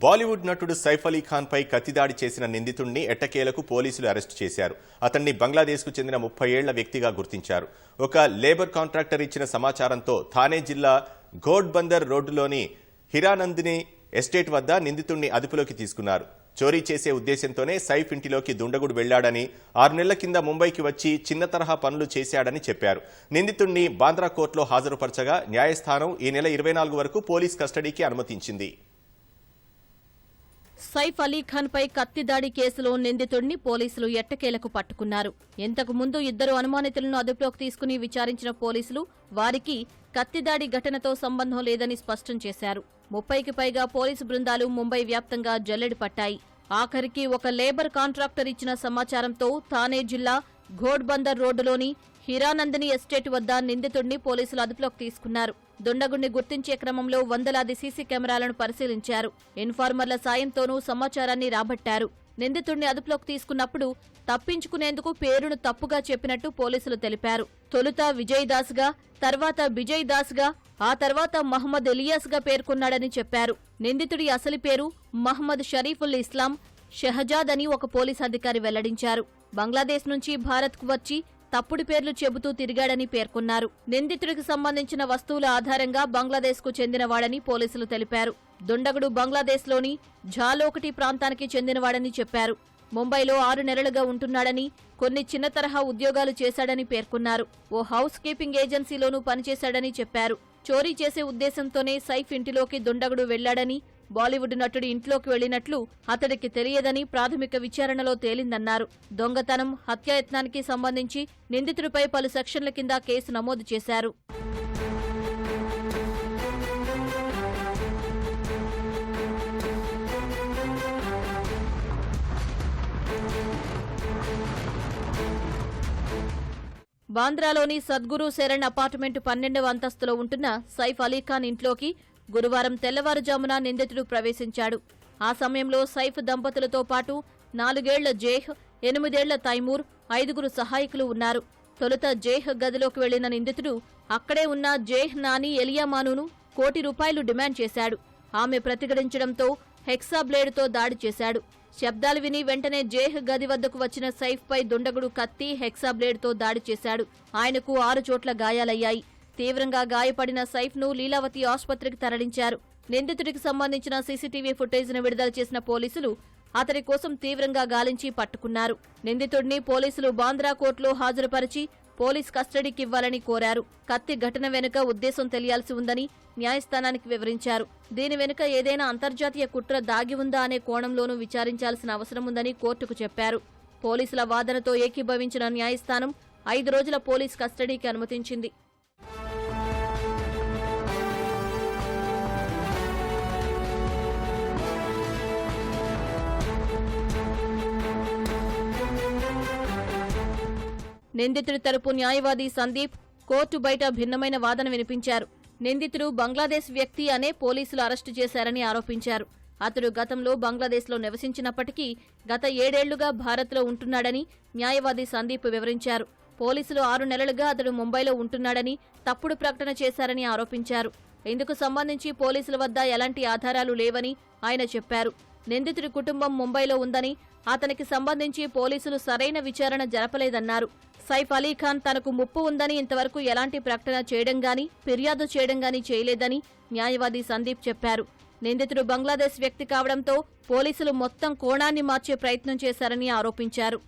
బాలీవుడ్ నటుడు సైఫ్ అలీ ఖాన్ పై కత్తిదాడి చేసిన నిందితుడిని ఎట్టకేలకు పోలీసులు అరెస్టు చేశారు. అతన్ని బంగ్లాదేశ్కు చెందిన ముప్పై ఏళ్ళ వ్యక్తిగా గుర్తించారు. ఒక లేబర్ కాంట్రాక్టర్ ఇచ్చిన సమాచారంతో థానే జిల్లా ఘోడ్బందర్ రోడ్డులోని హిరానందిని ఎస్టేట్ వద్ద నిందితుడిని అదుపులోకి తీసుకున్నారు. చోరీ చేసే ఉద్దేశంతోనే సైఫ్ ఇంటిలోకి దుండగుడు వెళ్ళాడని ఆరు నెలల కింద ముంబైకి వచ్చి చిన్న తరహా పనులు చేశాడని చెప్పారు. నిందితుడిని బాంద్రా కోర్టులో హాజరుపరచగా న్యాయస్థానం ఈ నెల ఇరవై నాలుగు వరకు పోలీస్ కస్టడీకి అనుమతించింది. సైఫ్ అలీ ఖాన్ పై కత్తి దాడి కేసులో నిందితుడిని పోలీసులు ఎట్టకేలకు పట్టుకున్నారు. ఇంతకు ముందు ఇద్దరు అనుమానితులను అదుపులోకి తీసుకుని విచారించిన పోలీసులు వారికి కత్తిదాడి ఘటనతో సంబంధం లేదని స్పష్టం చేశారు. ముప్పైకి పైగా పోలీసు బృందాలు ముంబై వ్యాప్తంగా జల్లెడి పట్టాయి. ఆఖరికి ఒక లేబర్ కాంట్రాక్టర్ ఇచ్చిన సమాచారంతో థానే జిల్లా ఘోడ్బందర్ రోడ్డులోని హీరానందిని ఎస్టేట్ వద్ద నిందితుడిని పోలీసులు అదుపులోకి తీసుకున్నారు. దుండగుణ్ణి గుర్తించే క్రమంలో వందలాది సీసీ కెమెరాలను పరిశీలించారు. ఇన్ఫార్మర్ల సాయంతోనూ సమాచారాన్ని రాబట్టారు. నిందితుడిని అదుపులోకి తీసుకున్నప్పుడు తప్పించుకునేందుకు పేరును తప్పుగా చెప్పినట్టు పోలీసులు తెలిపారు. తొలుత విజయ్ దాస్గా తర్వాత విజయ్ దాస్గా ఆ తర్వాత మహమ్మద్ ఇలియాస్గా పేర్కొన్నాడని చెప్పారు. నిందితుడి అసలు పేరు మహమ్మద్ షరీఫుల్ ఇస్లాం షహజాద్ అని ఒక పోలీస్ అధికారి వెల్లడించారు. బంగ్లాదేశ్ నుంచి భారత్కు వచ్చి తప్పుడు పేర్లు చెబుతూ తిరిగాడని పేర్కొన్నారు. నిందితుడికి సంబంధించిన వస్తువుల ఆధారంగా బంగ్లాదేశ్కు చెందినవాడని పోలీసులు తెలిపారు. దుండగుడు బంగ్లాదేశ్లోని ఝాలోకటి ప్రాంతానికి చెందినవాడని చెప్పారు. ముంబైలో ఆరు నెలలుగా ఉంటున్నాడని కొన్ని చిన్న తరహా ఉద్యోగాలు చేశాడని పేర్కొన్నారు. ఓ హౌస్ కీపింగ్ ఏజెన్సీలోనూ పనిచేశాడని చెప్పారు. చోరీ చేసే ఉద్దేశంతోనే సైఫ్ ఇంటిలోకి దుండగుడు వెళ్ళాడని బాలీవుడ్ నటుడి ఇంట్లోకి వెళ్ళినట్లు అతడికి తెలియదని ప్రాథమిక విచారణలో తేలిందన్నారు. దొంగతనం హత్యాయత్నానికి సంబంధించి నిందితుడిపై పలు సెక్షన్ల కింద కేసు నమోదు చేశారు. బాంద్రాలోని సద్గురు శరణ్ అపార్ట్మెంట్ పన్నెండవ అంతస్తులో ఉంటున్న సైఫ్ అలీఖాన్ ఇంట్లోకి గురువారం తెల్లవారుజామున నిందితుడు ప్రవేశించాడు. ఆ సమయంలో సైఫ్ దంపతులతో పాటు నాలుగేళ్ళ జేహ్ ఎనిమిదేళ్ళ తైమూర్ ఐదుగురు సహాయకులు ఉన్నారు. తొలుత జేహ్ గదిలోకి వెళ్ళిన నిందితుడు అక్కడే ఉన్న జేహ్ నాని ఎలియామానును కోటి రూపాయలు డిమాండ్ చేశాడు. ఆమె ప్రతిఘటించడంతో హెక్సా బ్లేడుతో దాడి చేశాడు. శబ్దాలు విని వెంటనే జేహ్ గది వద్దకు వచ్చిన సైఫ్ పై దుండగుడు కత్తి హెక్సా బ్లేడ్తో దాడి చేశాడు. ఆయనకు ఆరు చోట్ల గాయాలయ్యాయి. తీవ్రంగా గాయపడిన సైఫ్ను లీలావతి ఆసుపత్రికి తరలించారు. నిందితుడికి సంబంధించిన సీసీటీవీ ఫుటేజ్ను విడుదల చేసిన పోలీసులు అతడి కోసం తీవ్రంగా గాలించి పట్టుకున్నారు. నిందితుడిని పోలీసులు బాంద్రా కోర్టులో హాజరుపరిచి పోలీస్ కస్టడీకి ఇవ్వాలని కోరారు. కత్తి ఘటన వెనుక ఉద్దేశం తెలియాల్సి ఉందని న్యాయస్థానానికి వివరించారు. దీని వెనుక ఏదైనా అంతర్జాతీయ కుట్ర దాగి ఉందా అనే కోణంలోనూ విచారించాల్సిన అవసరం ఉందని కోర్టుకు చెప్పారు. పోలీసుల వాదనతో ఏకీభవించిన న్యాయస్థానం ఐదు రోజుల పోలీస్ కస్టడీకి అనుమతించింది. నిందితుడి తరపు న్యాయవాది సందీప్ కోర్టు బయట భిన్నమైన వాదన వినిపించారు. నిందితుడు బంగ్లాదేశ్ వ్యక్తి అనే పోలీసులు అరెస్టు చేశారని ఆరోపించారు. అతడు గతంలో బంగ్లాదేశ్లో నివసించినప్పటికీ గత ఏడేళ్ళుగా భారత్లో ఉంటున్నాడని న్యాయవాది సందీప్ వివరించారు. పోలీసులు ఆరు నెలలుగా అతడు ముంబైలో ఉంటున్నాడని తప్పుడు ప్రకటన చేశారని ఆరోపించారు. ఇందుకు సంబంధించి పోలీసుల వద్ద ఎలాంటి ఆధారాలు లేవని ఆయన చెప్పారు. నిందితుడి కుటుంబం ముంబైలో ఉందని అతనికి సంబంధించి పోలీసులు సరైన విచారణ జరపలేదన్నారు. సైఫ్ అలీ ఖాన్ తనకు ముప్పు ఉందని ఇంతవరకు ఎలాంటి ప్రకటన చేయడం గాని ఫిర్యాదు చేయడం గాని చేయలేదని న్యాయవాది సందీప్ చెప్పారు. నిందితుడు బంగ్లాదేశ్ వ్యక్తి కావడంతో పోలీసులు మొత్తం కోణాన్ని మార్చే ప్రయత్నం చేశారని ఆరోపించారు.